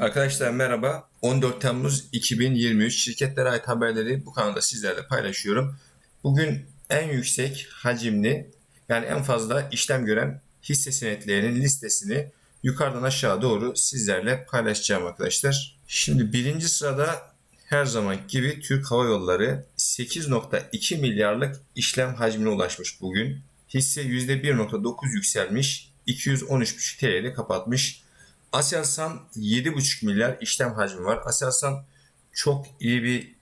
Arkadaşlar merhaba. 14 Temmuz 2023 şirketlere ait haberleri bu kanalda sizlerle paylaşıyorum. Bugün en yüksek hacimli yani en fazla işlem gören hisse senetlerinin listesini yukarıdan aşağı doğru sizlerle paylaşacağım arkadaşlar. Şimdi birinci sırada her zaman gibi Türk Hava Yolları 8.2 milyarlık işlem hacmine ulaşmış bugün. Hisse %1.9 yükselmiş, 213.5 TL'de kapatmış. Aselsan 7,5 milyar işlem hacmi var. Aselsan çok iyi bir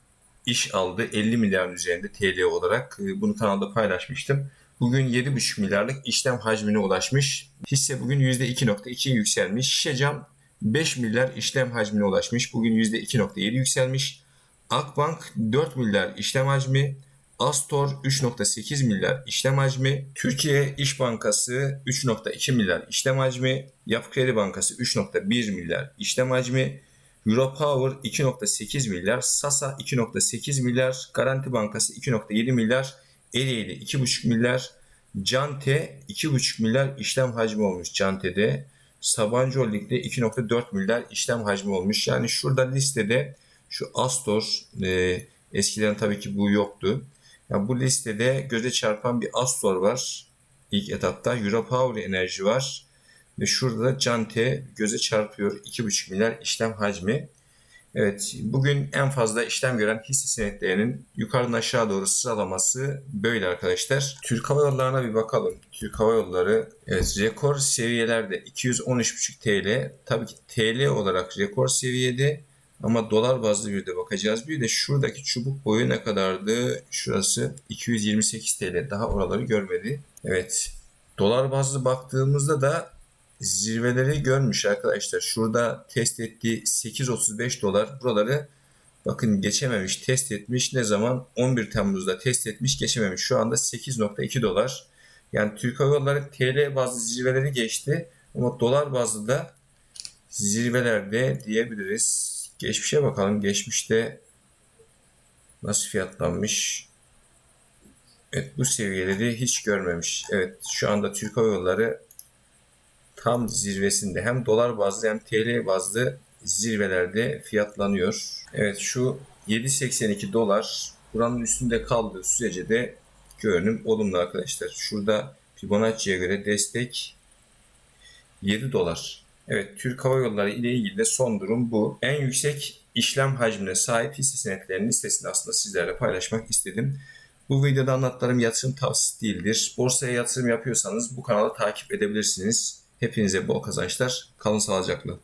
iş aldı. 50 milyarın üzerinde TL olarak. Ee, Bunu kanalda paylaşmıştım. Bugün 7,5 milyarlık işlem hacmine ulaşmış. Hisse bugün %2.2 yükselmiş. Şişecam 5 milyar işlem hacmine ulaşmış. Bugün %2.7 yükselmiş. Akbank 4 milyar işlem hacmi. Astor 3.8 milyar işlem hacmi, Türkiye İş Bankası 3.2 milyar işlem hacmi, Yapı Kredi Bankası 3.1 milyar işlem hacmi, Europower 2.8 milyar, Sasa 2.8 milyar, Garanti Bankası 2.7 milyar, Ereğli 2.5 milyar, Cante 2.5 milyar işlem hacmi olmuş Cante'de. Sabancı Holding'de 2.4 milyar işlem hacmi olmuş. Yani şurada listede şu Astor, e, eskiden tabii ki bu yoktu. Ya bu listede göze çarpan bir Astor var. İlk etapta Europower Enerji var. Ve şurada da Cante göze çarpıyor. 2,5 milyar işlem hacmi. Evet, bugün en fazla işlem gören hisse senetlerinin yukarıdan aşağı doğru sıralaması böyle arkadaşlar. Türk Hava Yolları'na bir bakalım. Türk Hava Yolları evet rekor seviyelerde 213,5 TL. Tabii ki TL olarak rekor seviyede ama dolar bazlı bir de bakacağız. Bir de şuradaki çubuk boyu ne kadardı? Şurası 228 TL. Daha oraları görmedi. Evet. Dolar bazlı baktığımızda da zirveleri görmüş arkadaşlar. Şurada test ettiği 8.35 dolar. Buraları bakın geçememiş. Test etmiş. Ne zaman? 11 Temmuz'da test etmiş. Geçememiş. Şu anda 8.2 dolar. Yani Türk Hava Yolları TL bazlı zirveleri geçti. Ama dolar bazlı da zirvelerde diyebiliriz. Geçmişe bakalım. Geçmişte nasıl fiyatlanmış? Evet bu seviyeleri hiç görmemiş. Evet şu anda Türk Hava Yolları tam zirvesinde hem dolar bazlı hem TL bazlı zirvelerde fiyatlanıyor. Evet şu 7.82 dolar buranın üstünde kaldığı sürece de görünüm olumlu arkadaşlar. Şurada Fibonacci'ye göre destek 7 dolar. Evet Türk Hava Yolları ile ilgili de son durum bu. En yüksek işlem hacmine sahip hisse senetlerinin listesini aslında sizlerle paylaşmak istedim. Bu videoda anlattıklarım yatırım tavsiyesi değildir. Borsaya yatırım yapıyorsanız bu kanalı takip edebilirsiniz. Hepinize bol kazançlar. Kalın sağlıcakla.